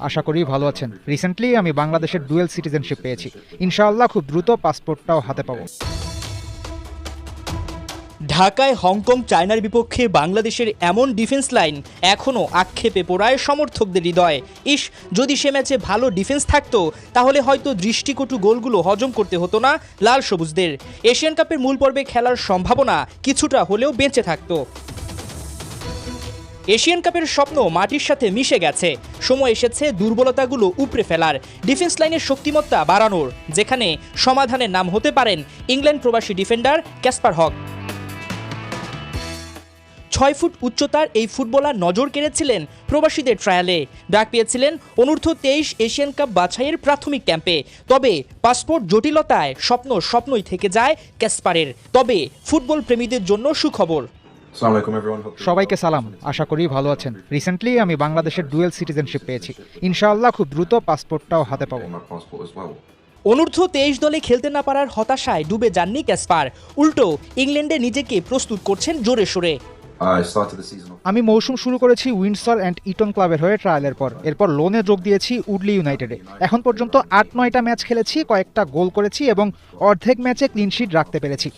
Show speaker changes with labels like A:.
A: আশা করি ভালো আছেন। রিসেন্টলি আমি বাংলাদেশের ডুয়েল সিটিজেনশিপ পেয়েছি। ইনশাআল্লাহ খুব দ্রুত পাসপোর্টটাও হাতে পাবো।
B: ঢাকায়, হংকং, চায়নার বিপক্ষে বাংলাদেশের এমন ডিফেন্স লাইন এখনও আক্ষেপে পোড়ায় সমর্থকদের হৃদয়ে। ইস, যদি সে ম্যাচে ভালো ডিফেন্স থাকতো, তাহলে হয়তো দৃষ্টিকটু গোলগুলো হজম করতে হতো না লাল সবুজদের। এশিয়ান কাপের মূল পর্বে খেলার সম্ভাবনা কিছুটা হলেও বেঁচে থাকতো। এশিয়ান কাপের স্বপ্ন মাটির সাথে মিশে গেছে। সময় এসেছে দুর্বলতাগুলো উপড়ে ফেলার। ডিফেন্স লাইনের শক্তিমত্তা বাড়ানোর, যেখানে সমাধানের নাম হতে পারেন ইংল্যান্ড প্রবাসী ডিফেন্ডার ক্যাসপার হক। ছয় ফুট উচ্চতার এই ফুটবলার নজর কেড়েছিলেন প্রবাসীদের ট্রায়ালে। ডাক পেয়েছিলেন অনূর্ধ্ব তেইশ এশিয়ান কাপ বাছাইয়ের প্রাথমিক ক্যাম্পে। তবে পাসপোর্ট জটিলতায় স্বপ্ন স্বপ্নই থেকে যায় ক্যাসপারের। তবে ফুটবল প্রেমীদের জন্য সুখবর।
A: সবাইকে সালাম। আশা করি ভালো আছেন। রিসেন্টলি আমি বাংলাদেশের ডুয়েল সিটিজেনশিপ পেয়েছি। ইনশাআল্লাহ খুব দ্রুত পাসপোর্টটাও হাতে পাবো.
B: অনূর্ধ্ব তেইশ দলে খেলতে না পারার হতাশায় ডুবে যাননি ক্যাসপার। উল্টো ইংল্যান্ডে নিজেকে প্রস্তুত করছেন জোরে সোরে.
A: আমি মৌসুম শুরু করেছি উইন্ডসর অ্যান্ড ইটন ক্লাবের হয়ে ট্রায়ালের পর। এরপর লোনে যোগ দিয়েছি উডলি ইউনাইটেডে। এখন পর্যন্ত আট নয়টা ম্যাচ খেলেছি কয়েকটা গোল করেছি এবং অর্ধেক ম্যাচে ক্লিন শিট রাখতে পেরেছি।